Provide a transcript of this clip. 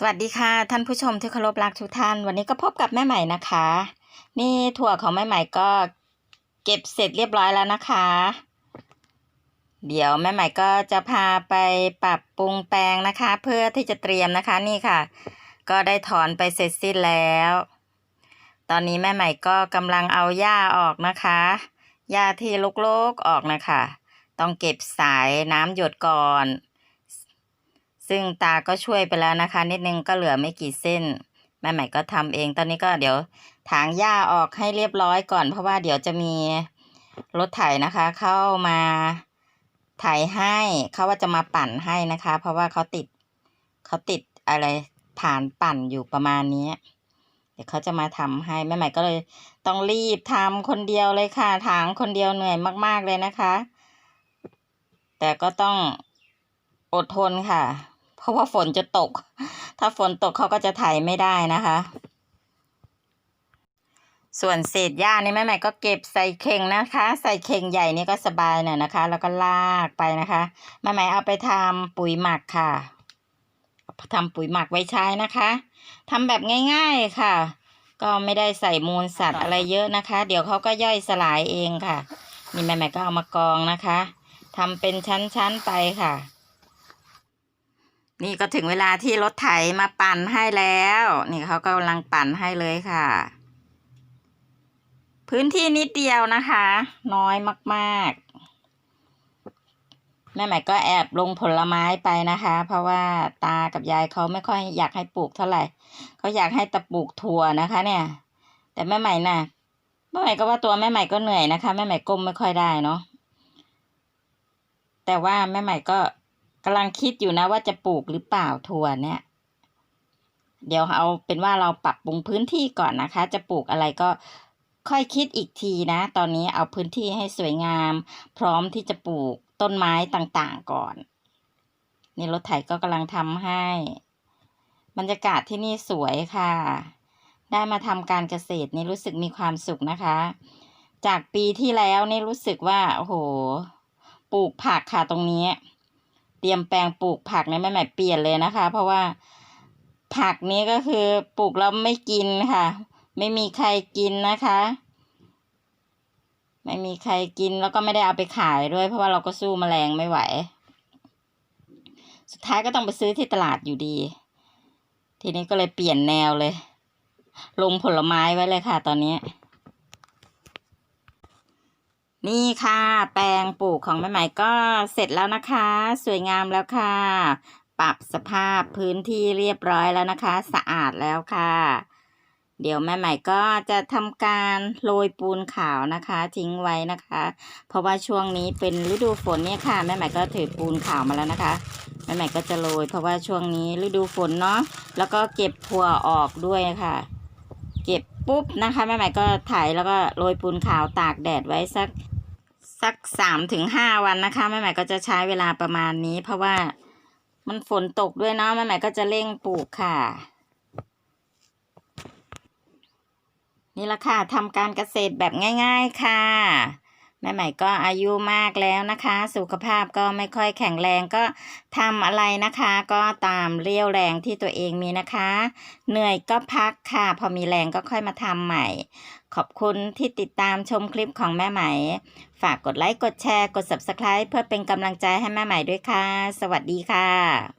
สวัสดีค่ะ ท่านผู้ชมที่เคารพรักทุกท่าน วันนี้ก็พบกับแม่ใหม่นะคะ นี่ถั่วของแม่ใหม่ก็เก็บเสร็จเรียบร้อยแล้วนะคะ เดี๋ยวแม่ใหม่ก็จะพาไปปรับปรุงแปลงนะคะ เพื่อที่จะเตรียมนะคะนี่ค่ะ ก็ได้ถอนไปเสร็จสิ้นแล้ว ตอนนี้แม่ใหม่ก็กำลังเอาหญ้าออกนะคะหญ้าที่ลกๆออกนะคะ ต้องเก็บสายน้ำหยดก่อน ซึ่งตาก็ช่วยไปแล้วนะคะ นิดนึงก็เหลือไม่กี่เส้นแม่ใหม่ก็ทำเองตอนนี้ก็เดี๋ยวถางหญ้าออกให้เรียบร้อยก่อน เพราะว่าเดี๋ยวจะมีรถไถนะคะ เข้ามาไถให้เขาว่าจะมาปั่นให้นะคะ เพราะว่าเขาติดเขาติดอะไรผ่านปั่นอยู่ประมาณนี้เดี๋ยวเขาจะมาทำให้แม่ใหม่ก็เลยต้องรีบทำคนเดียวเลยค่ะถางคนเดียวเหนื่อยมาก ๆเลยนะคะ แต่ก็ต้องอดทนค่ะ เพราะว่าฝนจะตก ถ้าฝนตกเขาก็จะไถไม่ได้นะคะ ส่วนเศษหญ้านี่แม่ใหม่ก็เก็บใส่เข่งนะคะ ใส่เข่งใหญ่นี่ก็สบายหน่อยนะคะ แล้วก็ลากไปนะคะแม่ใหม่เอาไปทำปุ๋ยหมักค่ะทำปุ๋ยหมักไว้ใช้นะคะทำแบบง่าย ๆค่ะ ก็ไม่ได้ใส่มูลสัตว์อะไรเยอะนะคะ เดี๋ยวเขาก็ย่อยสลายเองค่ะนี่แม่ใหม่ก็เอามากองนะคะทำเป็นชั้นๆไปค่ะ นี่ก็ถึงเวลาที่รถไถมาปั่นให้แล้ว นี่เขากำลังปั่นให้เลยค่ะ พื้นที่นิดเดียวนะคะ น้อยมากๆแม่ใหม่ก็แอบลงผลไม้ไปนะคะ เพราะว่าตากับยายเขาไม่ค่อยอยากให้ปลูกเท่าไหร่เขาอยากให้ตะปลูกถั่วนะคะ เนี่ย แต่แม่ใหม่น่ะแม่ใหม่ก็ว่าตัวแม่ใหม่ก็เหนื่อยนะคะแม่ใหม่ก้มไม่ค่อยได้เนาะแต่ว่าแม่ใหม่ก็ กำลังคิดอยู่นะว่าจะปลูกหรือเปล่าถั่วเนี่ย เดี๋ยวเอาเป็นว่าเราปรับปรุงพื้นที่ก่อนนะคะ จะปลูกอะไรก็ค่อยคิดอีกทีนะ ตอนนี้เอาพื้นที่ให้สวยงาม พร้อมที่จะปลูกต้นไม้ต่างๆก่อนนี่รถไถก็กำลังทำให้ บรรยากาศที่นี่สวยค่ะ ได้มาทำการเกษตรนี่รู้สึกมีความสุขนะคะ จากปีที่แล้วนี่รู้สึกว่าโอ้โห ปลูกผักค่ะตรงนี้ เตรียมแปลงปลูกผักเนี่ยแม่ใหม่เปลี่ยนเลยนะคะ เพราะว่าผักนี้ก็คือปลูกแล้วไม่กินค่ะ ไม่มีใครกินนะคะ ไม่มีใครกินแล้วก็ไม่ได้เอาไปขายด้วย เพราะว่าเราก็สู้แมลงไม่ไหว สุดท้ายก็ต้องไปซื้อที่ตลาดอยู่ดี ทีนี้ก็เลยเปลี่ยนแนวเลย ลงผลไม้ไว้เลยค่ะตอนนี้ นี่ค่ะ แปลงปลูกของแม่ใหม่ก็เสร็จแล้วนะคะ สวยงามแล้วค่ะ ปรับสภาพพื้นที่เรียบร้อยแล้วนะคะ สะอาดแล้วค่ะ เดี๋ยวแม่ใหม่ก็จะทำการโรยปูนขาวนะคะ ทิ้งไว้นะคะ เพราะว่าช่วงนี้เป็นฤดูฝนเนี่ยค่ะแม่ใหม่ก็ถือปูนขาวมาแล้วนะคะแม่ใหม่ก็จะโรยเพราะว่าช่วงนี้ฤดูฝนเนาะแล้วก็เก็บถั่วออกด้วยค่ะ เก็บ ปุ๊บนะคะแม่ใหม่ก็ไถแล้วก็โรยปูนขาวตากแดดไว้สักสักสามถึงห้าวันนะคะแม่ใหม่ก็จะใช้เวลาประมาณนี้ เพราะว่ามันฝนตกด้วยเนาะแม่ใหม่ก็จะเร่งปลูกค่ะ นี่ละค่ะทำการเกษตรแบบง่าย ๆค่ะ แม่ใหม่ก็อายุมากแล้วนะคะ สุขภาพก็ไม่ค่อยแข็งแรงก็ทำอะไรนะคะ ก็ตามเรี่ยวแรงที่ตัวเองมีนะคะ เหนื่อยก็พักค่ะ พอมีแรงก็ค่อยมาทำใหม่ ขอบคุณที่ติดตามชมคลิปของแม่ไหม่ ฝากกดไลค์กดแชร์กด subscribe เพื่อเป็นกำลังใจให้แม่ใหม่ด้วยค่ะ สวัสดีค่ะ